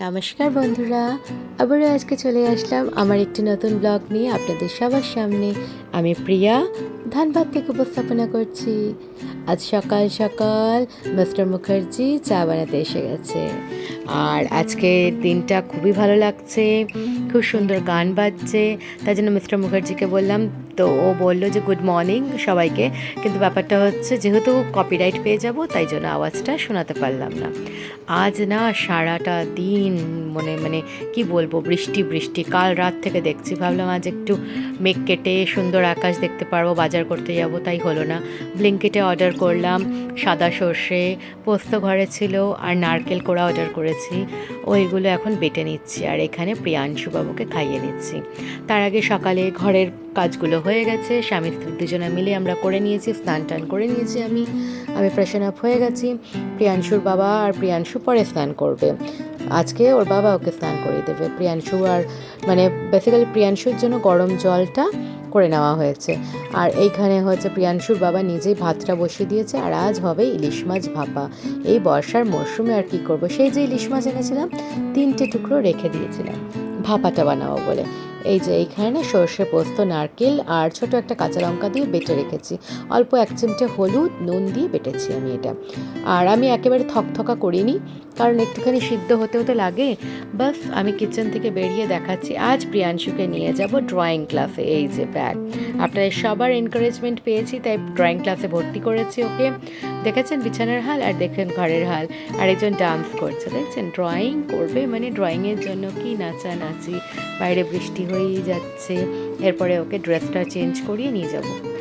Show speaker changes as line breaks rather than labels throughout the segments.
নমস্কার বন্ধুরা, আবারও আজকে চলে আসলাম আমার একটি নতুন ব্লগ নিয়ে আপনাদের সবার সামনে। আমি প্রিয়া ধানবাদ থেকে উপস্থাপনা করছি। আজ সকাল সকাল মিস্টার মুখার্জি চা বানাতে এসে গেছে। আর আজকে দিনটা খুবই ভালো লাগছে, খুব সুন্দর গান বাজছে তাই জন্য মিস্টার মুখার্জিকে বললাম তো ও বলল যে গুড মর্নিং সবাইকে। কিন্তু ব্যাপারটা হচ্ছে, যেহেতু কপিরাইট পেয়ে যাব, তাই জন্য আওয়াজটা শোনাতে পারলাম না। আজ না সারাটা দিন মনে মানে কি বলব, বৃষ্টি বৃষ্টি। কাল রাত থেকে দেখছি, ভাবলাম আজ একটু মেঘ কেটে সুন্দর আকাশ দেখতে পারব, বাজার করতে যাব, তাই হলো না। ব্লিঙ্কেটে অর্ডার করলাম, সাদা সর্ষে, পোস্ত ঘরে ছিল, আর নারকেল কোড়া অর্ডার করেছি। ওইগুলো এখন বেটে নিচ্ছি, আর এখানে প্রিয়াংশু বাবুকে খাইয়ে নিচ্ছি। তার আগে সকালে ঘরের কাজগুলো হয়ে গেছে, স্বামী স্ত্রী দুজনে মিলে আমরা করে নিয়েছি, স্নান টান করে নিয়েছি আমি। আমি ফ্রেশন আপ হয়ে গেছি। প্রিয়াংশুর বাবা আর প্রিয়াংশু পরে স্নান করবে। আজকে ওর বাবা ওকে স্নান করিয়ে দেবে। প্রিয়াংশু আর মানে বেসিক্যালি প্রিয়াংশুর জন্য গরম জলটা করে নেওয়া হয়েছে। আর এইখানে হচ্ছে প্রিয়াংশুর বাবা নিজেই ভাতটা বসিয়ে দিয়েছে, আর আজ হবে ইলিশ মাছ ভাপা। এই বর্ষার মরশুমে আর কি করব? সেই যে ইলিশ মাছ এনেছিলাম, তিনটে টুকরো রেখে দিয়েছিলাম। ভাপাটা বানাবো বলে। এই যে এইখানে সর্ষে পোস্ত, নারকেল আর ছোট একটা কাঁচা লঙ্কা দিয়ে বেটে রেখেছি। অল্প এক চিমটে হলুদ, নুন দিয়ে বেটেছি আমি এটা। আর আমি একেবারে থকথকা করিনি। কারণ একটুখানি সিদ্ধ হতে হতে লাগে। বাস, আমি কিচেন থেকে বেরিয়ে দেখাচ্ছি। আজ প্রিয়াংশুকে নিয়ে যাব ড্রয়িং ক্লাসে এই যে ব্যাগ আপনাদের সবার এনকারেজমেন্ট পেয়েছি, তাই ড্রয়িং ক্লাসে ভর্তি করেছি ওকে। দেখেছেন বিছানার হাল আর দেখেন ঘরের হাল। আর একজন ডান্স করছে, দেখছেন? ড্রয়িং করবে মানে ড্রয়িংয়ের জন্য কি নাচা নাচি বাইরে বৃষ্টি হয়েই যাচ্ছে। এরপরে ওকে ড্রেসটা চেঞ্জ করিয়ে নিয়ে যাব।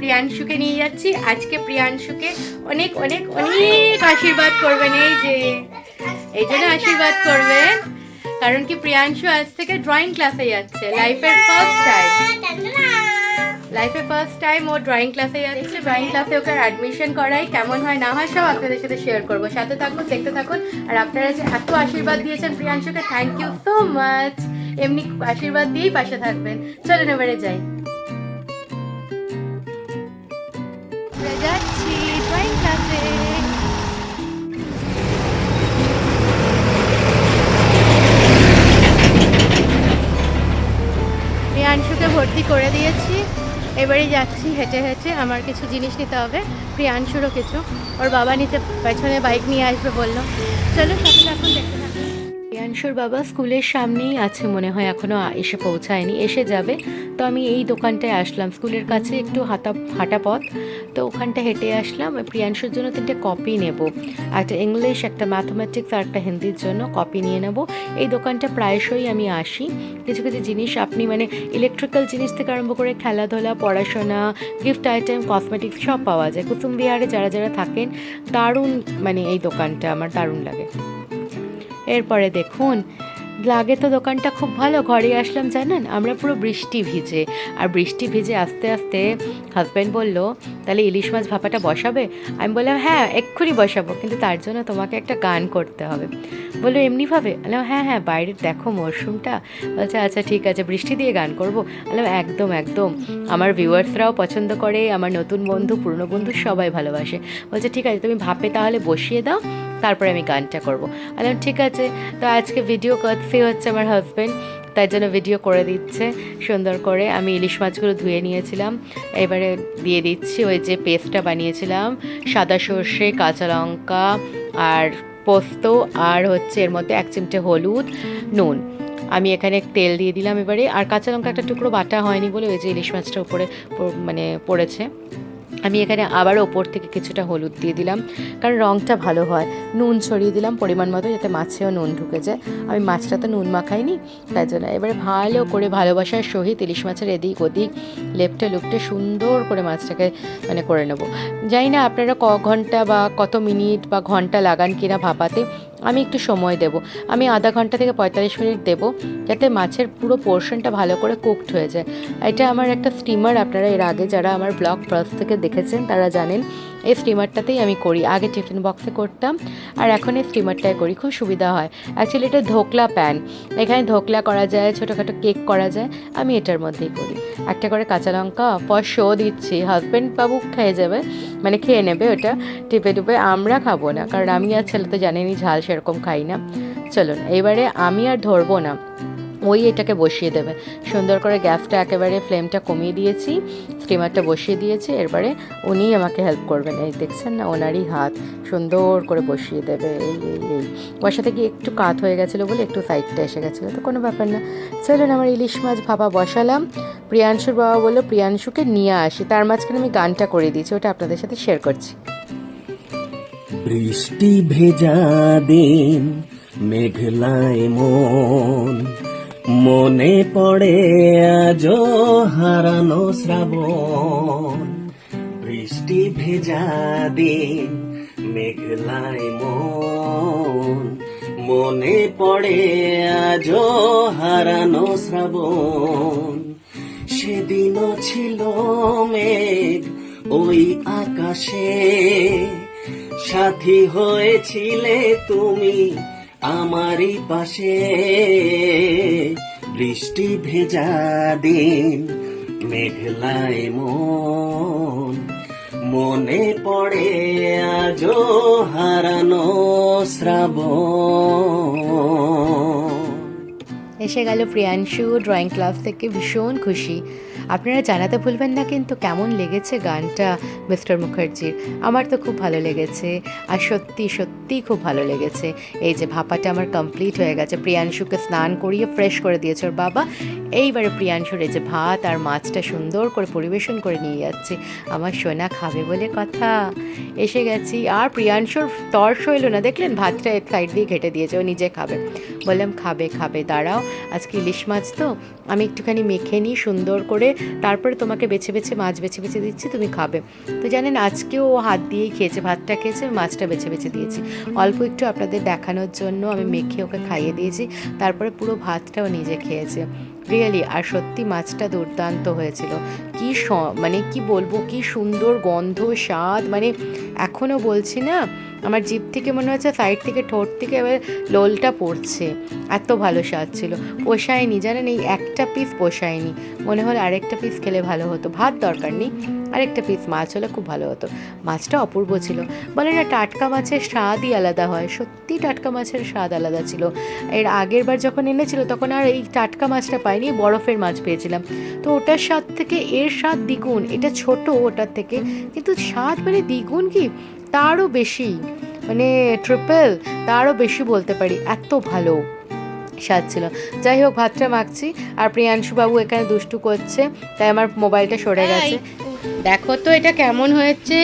প্রিয়াংশুকে নিয়ে যাচ্ছি। আজকে প্রিয়াংশুকে অনেক অনেক অনেক আশীর্বাদ করবেন এই যে, এই জন্য আশীর্বাদ করবেন। কারণ কি প্রিয়াংশু আজ থেকে ড্রয়িং ক্লাসে যাচ্ছে। লাইফের ফার্স্ট টাইম লাইফে ফার্স্ট টাইম ও ড্রয়িং ক্লাসে যাচ্ছে। ড্রয়িং ক্লাসে ওকে অ্যাডমিশন করাই। কেমন হয় না হয় সব আপনাদের সাথে শেয়ার করব। সাথে থাকুন, দেখতে থাকুন। আর আপনারা যে এত আশীর্বাদ দিয়েছেন প্রিয়াংশুকে থ্যাংক ইউ সো মাচ এমনি আশীর্বাদ দিয়েই পাশে থাকবেন। চলুন এবারে যাই। করে দিয়েছি। এবারে যাচ্ছি হেঁটে হেঁটে আমার কিছু জিনিস নিতে হবে। প্রিয়াংশুরও কিছু। ওর বাবা নিচে পেছনে বাইক নিয়ে আসবে বলল। চলো সকলে এখন দেখতে
প্রিয়াংশুর বাবা স্কুলের সামনেই আছে মনে হয় এখনও এসে পৌঁছায়নি। এসে যাবে। তো আমি এই দোকানটায় আসলাম। স্কুলের কাছে একটু হাঁটা হাঁটা পথ। তো ওখানটা হেঁটে আসলাম। প্রিয়াংশুর জন্য তিনটে কপি নেব। একটা ইংলিশ, একটা ম্যাথমেটিক্স আর একটা হিন্দির জন্য কপি নিয়ে নেব। এই দোকানটা প্রায়শই আমি আসি। কিছু কিছু জিনিস আপনি মানে ইলেকট্রিক্যাল জিনিস থেকে আরম্ভ করে খেলাধুলা, পড়াশোনা গিফট আইটেম কসমেটিক্স সব পাওয়া যায়। কুসুম বিহারে যারা যারা থাকেন, দারুণ মানে এই দোকানটা। আমার দারুণ লাগে। এরপরে দেখুন লাগে তো দোকানটা খুব ভালো, ঘরে আসলাম, জানেন? আমরা পুরো বৃষ্টি ভিজে। আর বৃষ্টি ভিজে আস্তে আস্তে হাজব্যান্ড বলল, তাহলে ইলিশ মাছ ভাপাটা বসাবে? আমি বললাম হ্যাঁ এক্ষুনি বসাবো, কিন্তু তার জন্য তোমাকে একটা গান করতে হবে। বলল, এমনিভাবে? বললাম হ্যাঁ হ্যাঁ বাইরের দেখো মরশুমটা। বলছে আচ্ছা ঠিক আছে, বৃষ্টি দিয়ে গান করব। বললাম, একদম একদম। আমার ভিউয়ার্সরাও পছন্দ করে, আমার নতুন বন্ধু, পুরনো বন্ধু সবাই ভালোবাসে। বলছে, ঠিক আছে, তুমি ভাপে তাহলে বসিয়ে দাও, তারপরে আমি গানটা করব। বললাম, ঠিক আছে। তো আজকে ভিডিও করতে হচ্ছে আমার হাজব্যান্ড তাই জন্য ভিডিও করে দিচ্ছে। সুন্দর করে আমি ইলিশ মাছগুলো ধুয়ে নিয়েছিলাম। এবারে দিয়ে দিচ্ছি ওই যে পেস্টটা বানিয়েছিলাম, সাদা সর্ষে, কাঁচা লঙ্কা আর পোস্ত আর হচ্ছে এর মধ্যে এক চিমটে হলুদ, নুন। আমি এখানে তেল দিয়ে দিলাম এবারে। আর কাঁচা লঙ্কা একটা টুকরো বাটা হয়নি বলে ওই যে ইলিশ মাছটা উপরে মানে পড়েছে। আমি এখানে আবার ওপর থেকে কিছুটা হলুদ দিয়ে দিলাম, কারণ রঙটা ভালো হয়। নুন ছড়িয়ে দিলাম পরিমাণ মতো যাতে মাছেও নুন ঢুকে যায়। আমি মাছটা তো নুন মাখাইনি, তাই জন্য এবারে ভালো করে ভালোবাসার সহিত ইলিশ মাছের এদিক ওদিক, লেপটে লুপটে সুন্দর করে মাছটাকে মানে করে নেব। জানি না আপনারা ক ঘণ্টা বা কত মিনিট বা ঘণ্টা লাগান কিনা ভাপাতে আমি একটু সময় দেব। আমি আধা ঘণ্টা থেকে পঁয়তাল্লিশ মিনিট দেব যাতে মাছের পুরো পোর্শনটা ভালো করে কুকড হয়ে যায়। এটা আমার একটা স্টিমার আপনারা এর আগে যারা আমার ব্লগ ফার্স্ট থেকে দেখেছেন তারা জানেন, এই স্টিমারটাতেই আমি করি। আগে টিফিন বক্সে করতাম আর এখন এই স্টিমারটায় করি, খুব সুবিধা হয়। অ্যাকচুয়ালি এটা ধোকলা প্যান এখানে ধোকলা করা যায়, ছোটোখাটো কেক করা যায়, আমি এটার মধ্যেই করি। একটা করে কাঁচা লঙ্কা পর শো দিচ্ছি। হাজব্যান্ড বাবু খেয়ে যাবে মানে খেয়ে নেবে ওটা। টিপে টিপে আমরা খাব না, কারণ আমি আর ছেলে তো জানেনই ঝাল সেরকম খাই না। চলুন এবারে আমি আর ধরবো না। ওই এটাকে বসিয়ে দেবে। সুন্দর করে গ্যাসটা একেবারে ফ্লেমটা কমিয়ে দিয়েছি, স্টিমারটা বসিয়ে দিয়েছি, এরপরে উনি আমাকে হেল্প করবেন। এই দেখছেন না, ওনারই হাত। সুন্দর করে বসিয়ে দেবে। এই এই এই। বসাতে গিয়ে একটু কাত হয়ে গেছিল বলে একটু সাইডটা এসে গেছিল, তো কোনো ব্যাপার না। চলুন, আমার ইলিশ মাছ ভাপা বসালাম। প্রিয়াংশুর বাবা বলল, প্রিয়াংশুকে নিয়ে আসি। তার মাঝখানে আমি গানটা করে দিয়েছি, ওটা আপনাদের সাথে শেয়ার করছি।
বৃষ্টি ভেজা দিন, মেঘলায় মন। মনে পড়ে আজ হারানো শ্রাবণ। বৃষ্টি ভেজা দিন, মেঘলায় মন। মনে পড়ে আজ হারানো শ্রাবণ। সেদিনও ছিল মেঘ ওই আকাশে। সাথী হয়েছিলে তুমি আমারই পাশে। বৃষ্টি ভেজা দিন, মেঘলায় মন। মনে পড়ে আজও হারানো শ্রাবণ।
এসে গেল প্রিয়াংশু ড্রয়িং ক্লাস থেকে ভীষণ খুশি। আপনারা জানাতে ভুলবেন না কিন্তু কেমন লেগেছে গানটা মিস্টার মুখার্জির? আমার তো খুব ভালো লেগেছে আর সত্যি সত্যি খুব ভালো লেগেছে। এই যে ভাপাটা আমার কমপ্লিট হয়ে গেছে। প্রিয়াংশুকে স্নান করিয়ে ফ্রেশ করে দিয়েছে ওর বাবা। এইবারে প্রিয়াংশুর এই যে ভাত আর মাছটা সুন্দর করে পরিবেশন করে নিয়ে যাচ্ছে। আমার সোনা খাবে বলে কথা। এসে গেছি। আর প্রিয়াংশুর তর সইল না। দেখলেন ভাতটা এক সাইড দিয়ে ঘেটে দিয়েছে। ও নিজে খাবে। বললাম, খাবে খাবে, দাঁড়াও। আজকে ইলিশ মাছ তো। আমি একটুখানি মেখে নিই সুন্দর করে। তারপরে তোমাকে বেছে বেছে মাছ বেছে বেছে দিচ্ছি, তুমি খাবে। তো জানেন, আজকেও ও হাত দিয়েই খেয়েছে, ভাতটা খেয়েছে মাছটা বেছে বেছে দিয়েছি। অল্প একটু আপনাদের দেখানোর জন্য আমি মেখে ওকে খাইয়ে দিয়েছি। তারপরে পুরো ভাতটাও নিজে খেয়েছে। রিয়েলি আর সত্যি মাছটা দুর্দান্ত হয়েছিল। কি মানে কি বলব, কি সুন্দর গন্ধ, স্বাদ মানে এখনও বলছি না আমার জিভ থেকে মনে হচ্ছে সাইড থেকে ঠোঁট থেকে এবার লোলটা পড়ছে। এত ভালো স্বাদ ছিল। পোষায়নি, জানেন এই একটা পিস পোষায়নি। মনে হলো আরেকটা পিস খেলে ভালো হতো। ভাত দরকার নেই, আরেকটা পিস মাছ হলে খুব ভালো হতো। মাছটা অপূর্ব ছিল। বলে না, টাটকা মাছের স্বাদই আলাদা হয়। সত্যি টাটকা মাছের স্বাদ আলাদা ছিল। এর আগের বার যখন এনেছিল, তখন আর এই টাটকা মাছটা পাইনি, বরফের মাছ পেয়েছিলাম। তো ওটার স্বাদ থেকে এর স্বাদ দ্বিগুণ। এটা ছোট ওটার থেকে। কিন্তু স্বাদ মানে দ্বিগুণ কি? তারও বেশি মানে ট্রিপল তারও বেশি বলতে পারি এত ভালো স্বাদ ছিল। যাই হোক ভাতটা মাখছি আর প্রিয়াংশুবাবু এখানে দুষ্টু করছে তাই আমার মোবাইলটা সরে গেছে।
দেখো তো এটা কেমন হয়েছে।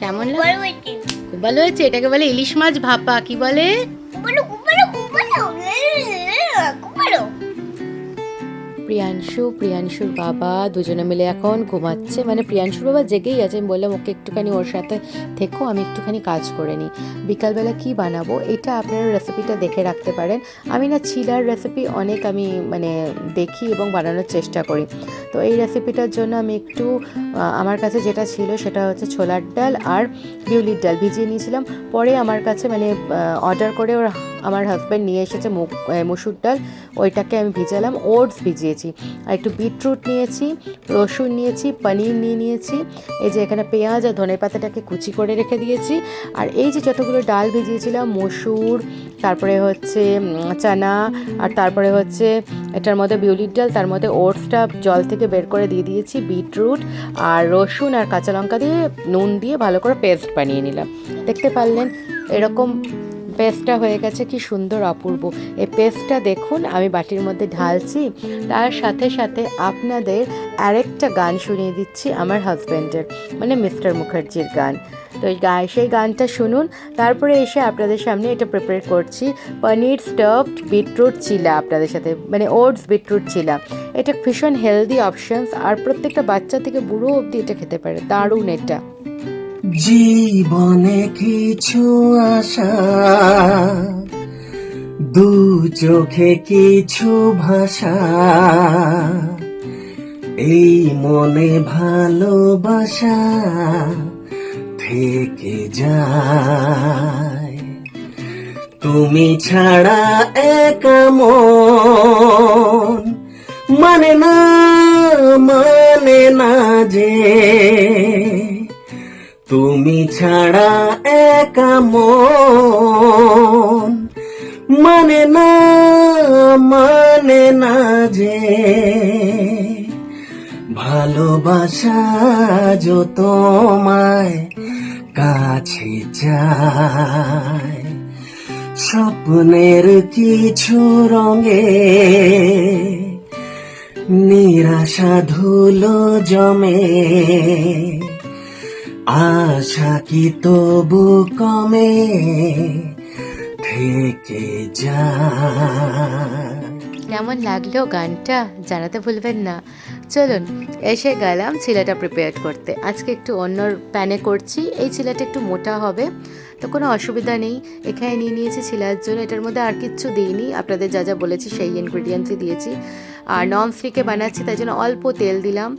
কেমন খুব ভালো হয়েছে এটাকে বলে ইলিশ মাছ ভাপা কি বলে?
拨浪鼓拨浪鼓 প্রিয়াংশু, প্রিয়াংশুর বাবা দুজনে মিলে এখন ঘুমাচ্ছে। মানে প্রিয়াংশুর বাবা জেগেই আছে, আমি বললাম, ওকে একটুখানি ওর সাথে থেকো, আমি একটুখানি কাজ করে নিই। বিকালবেলা কি বানাবো? এটা আপনারা রেসিপিটা দেখে রাখতে পারেন। আমি না ছিলার রেসিপি অনেক আমি মানে দেখি এবং বানানোর চেষ্টা করি। তো এই রেসিপিটার জন্য আমি একটু আমার কাছে যেটা ছিল সেটা হচ্ছে ছোলার ডাল আর বিউলির ডাল ভিজিয়ে নিয়েছিলাম। পরে আমার কাছে মানে অর্ডার করে ওর আমার হাজব্যান্ড নিয়ে এসেছে আহ, ডাল ওইটাকে আমি ভিজালাম ওটস ভিজিয়েছি। আর একটু বিটরুট নিয়েছি রসুন নিয়েছি পনির নিয়ে নিয়েছি এই যে এখানে পেঁয়াজ আর ধনে পাতাটাকে কুচি করে রেখে দিয়েছি। আর এই যে যতগুলো ডাল ভিজিয়েছিলাম মসুর তারপরে হচ্ছে চানা আর তারপরে হচ্ছে এটার মধ্যে বিউলির ডাল তার মধ্যে ওটসটা জল থেকে বের করে দিয়ে দিয়েছি বিটরুট আর রসুন আর কাঁচা লঙ্কা দিয়ে নুন দিয়ে ভালো করে পেস্ট বানিয়ে নিলাম। দেখতে পারলেন এরকম পেস্টটা হয়ে গেছে, কি সুন্দর অপূর্ব। এই পেস্টটা দেখুন, আমি বাটির মধ্যে ঢালছি। তার সাথে সাথে আপনাদের আরেকটা গান শুনিয়ে দিচ্ছি আমার হাজব্যান্ডের মানে মিস্টার মুখার্জির গান। তো সেই গানটা শুনুন, তারপরে এসে আপনাদের সামনে এটা প্রিপেয়ার করছি। পনির স্টাফড বিটরুট চিলা আপনাদের সাথে মানে ওটস বিটরুট চিলা এটা ভীষণ হেলদি অপশানস আর প্রত্যেকটা বাচ্চা থেকে বুড়ো অবধি এটা খেতে পারে, দারুণ এটা।
জীবনে কিছু আশা, দু চোখে কিছু ভাষা। এই মনে ভালোবাসা থেকে যায়। তুমি ছাড়া একা মন মানে না মানে না যে তুমি ছাড়া একা মন মানে না মানে না যে ভালোবাসা যত মায় কাছে যায় স্বপ্নের কিছু রঙে নিরাশা ধুলো জমে আশা কি তবু কমে থেকে যায়?
কেমন লাগল গানটা? জানাতে ভুলবেন না। চলুন, এসে গেলাম ছিলাটা প্রিপেয়ার করতে। আজকে একটু অন্য প্যানে করছি, এই ছিলাটা একটু মোটা হবে, তো কোনো অসুবিধা নেই। এখানে নিয়ে নিয়েছি ছিলার জন্য, এটার মধ্যে আর কিচ্ছু দিইনি। আপনাদের যা যা বলেছি, সেই ইনগ্রিডিয়েন্টসই দিয়েছি। আর নন স্টিকে বানাচ্ছি, তাই জন্য অল্প তেল দিলাম।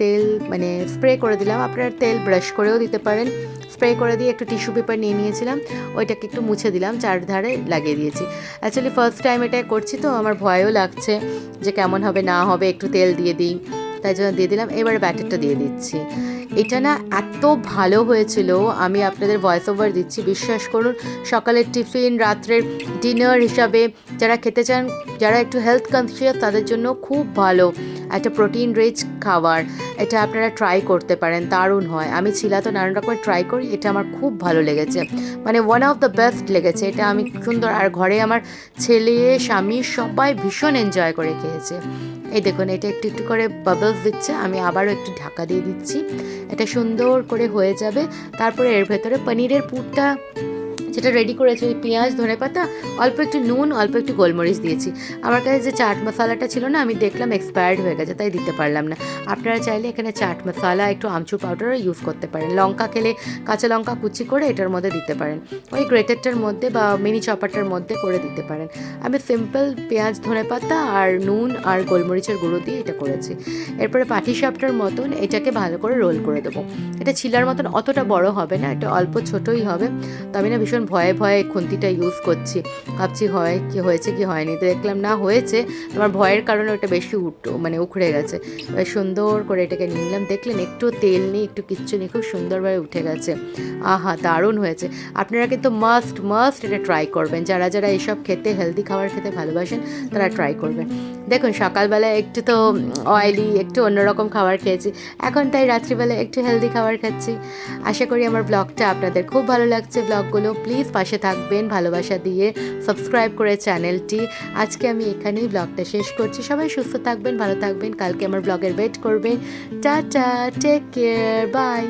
তেল মানে স্প্রে করে দিলাম। আপনারা তেল ব্রাশ করেও দিতে পারেন। স্প্রে করে দিয়ে একটু টিস্যু পেপার নিয়ে নিয়েছিলাম। ওইটাকে একটু মুছে দিলাম, চারধারে লাগিয়ে দিয়েছি। অ্যাকচুয়ালি ফার্স্ট টাইম এটা করছি তো, আমার ভয়ও লাগছে যে কেমন হবে, না হবে, একটু তেল দিয়ে দিই। তাই জন্য দিয়ে দিলাম, এবার ব্যাটারটা দিয়ে দিচ্ছি। এটা না এত ভালো হয়েছিল, আমি আপনাদের ভয়েস ওভার দিচ্ছি। বিশ্বাস করুন, সকালের টিফিন, রাত্রের ডিনার হিসাবে যারা খেতে চান, যারা একটু হেলথ কনসিয়াস তাদের জন্য খুব ভালো। একটা প্রোটিন রিচ খাবার, এটা আপনারা ট্রাই করতে পারেন, দারুণ হয়। আমি ছিলা তো নানান রকমের ট্রাই করি, এটা আমার খুব ভালো লেগেছে। মানে ওয়ান অফ দ্য বেস্ট লেগেছে, এটা আমি সুন্দর, আর ঘরে আমার ছেলে, স্বামী সবাই ভীষণ এনজয় করে খেয়েছে। এই দেখুন, এটা একটু একটু করে বাবলস দিচ্ছে, আমি আবারও একটু ঢাকা দিয়ে দিচ্ছি। এটা সুন্দর করে হয়ে যাবে, তারপরে এর ভেতরে পনিরের পুরটা যেটা রেডি করেছি, ওই পেঁয়াজ ধনে পাতা অল্প একটু নুন, অল্প একটু গোলমরিচ দিয়েছি। আমার কাছে যে চাট মশলাটা ছিল না, আমি দেখলাম এক্সপায়ার্ড হয়ে গেছে, তাই দিতে পারলাম না। আপনারা চাইলে এখানে চাট মশলা, একটু আমচুর পাউডারও ইউজ করতে পারেন। লঙ্কা খেলে কাঁচা লঙ্কা কুচি করে এটার মধ্যে দিতে পারেন। ওই গ্রেটারটার মধ্যে বা মিনি চপারটার মধ্যে করে দিতে পারেন। আমি সিম্পল পেঁয়াজ ধনে পাতা আর নুন আর গোলমরিচের গুঁড়ো দিয়ে এটা করেছি। এরপরে পাটি সাপটার মতন এটাকে ভালো করে রোল করে দেবো। এটা ছিলার মতন অতটা বড় হবে না, এটা অল্প ছোটই হবে। তো আমি না, ভীষণ ভয়ে ভয়ে খুন্তিটা ইউজ করছি। ভাবছি হয় কি হয়েছে কি হয়নি। তো দেখলাম না, হয়েছে। তোমার ভয়ের কারণে ওটা বেশি উঠ মানে উখড়ে গেছে। এবার সুন্দর করে এটাকে নিলাম। দেখলেন একটু তেল নেই, একটু কিচ্ছু নেই, খুব সুন্দরভাবে উঠে গেছে। আহা, দারুণ হয়েছে। আপনারা কিন্তু মাস্ট মাস্ট এটা ট্রাই করবেন। যারা যারা এইসব খেতে হেলদি খাবার খেতে ভালোবাসেন, তারা ট্রাই করবেন। দেখুন, সকালবেলা একটু তো অয়েলি একটু অন্যরকম খাবার খেয়েছি। এখন তাই রাত্রিবেলা একটু হেলদি খাবার খাচ্ছি। আশা করি আমার ব্লগটা আপনাদের খুব ভালো লাগছে। ব্লগগুলো প্লিজ পাশে থাকবেন, ভালোবাসা দিয়ে সাবস্ক্রাইব করে চ্যানেলটি। আজকে আমি এখানেই ব্লগটা শেষ করছি। সবাই সুস্থ থাকবেন, ভালো থাকবেন। কালকে আমার ব্লগের ওয়েট করবেন। Tata take care bye